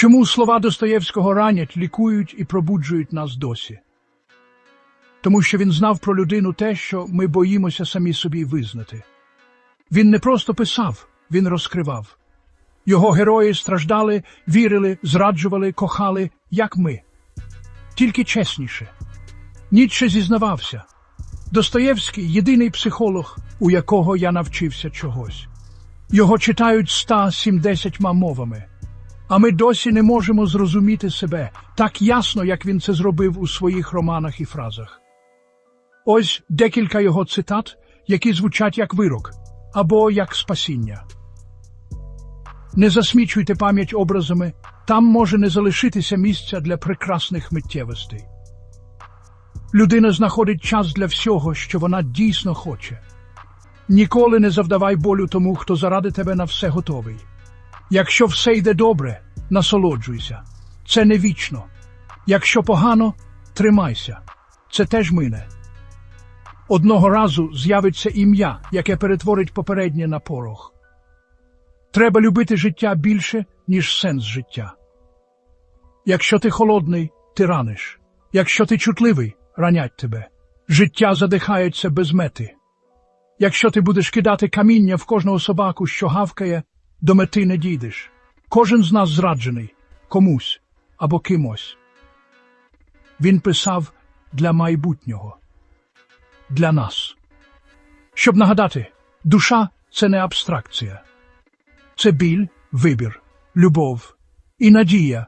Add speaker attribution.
Speaker 1: Чому слова Достоєвського ранять, лікують і пробуджують нас досі? Тому що він знав про людину те, що ми боїмося самі собі визнати. Він не просто писав, він розкривав. Його герої страждали, вірили, зраджували, кохали, як ми. Тільки чесніше. Ніцше зізнавався. Достоєвський єдиний психолог, у якого я навчився чогось. Його читають ста сімдесятьма мовами. А ми досі не можемо зрозуміти себе так ясно, як він це зробив у своїх романах і фразах. Ось декілька його цитат, які звучать як вирок або як спасіння. Не засмічуйте пам'ять образами, там може не залишитися місця для прекрасних миттєвостей. Людина знаходить час для всього, що вона дійсно хоче. Ніколи не завдавай болю тому, хто заради тебе на все готовий. Якщо все йде добре, насолоджуйся. Це не вічно. Якщо погано, тримайся. Це теж мине. Одного разу з'явиться ім'я, яке перетворить попереднє на порох. Треба любити життя більше, ніж сенс життя. Якщо ти холодний, ти раниш. Якщо ти чутливий, ранять тебе. Життя задихається без мети. Якщо ти будеш кидати каміння в кожного собаку, що гавкає, до мети не дійдеш. Кожен з нас зраджений комусь або кимось. Він писав для майбутнього, для нас. Щоб нагадати, душа це не абстракція. Це біль, вибір, любов і надія,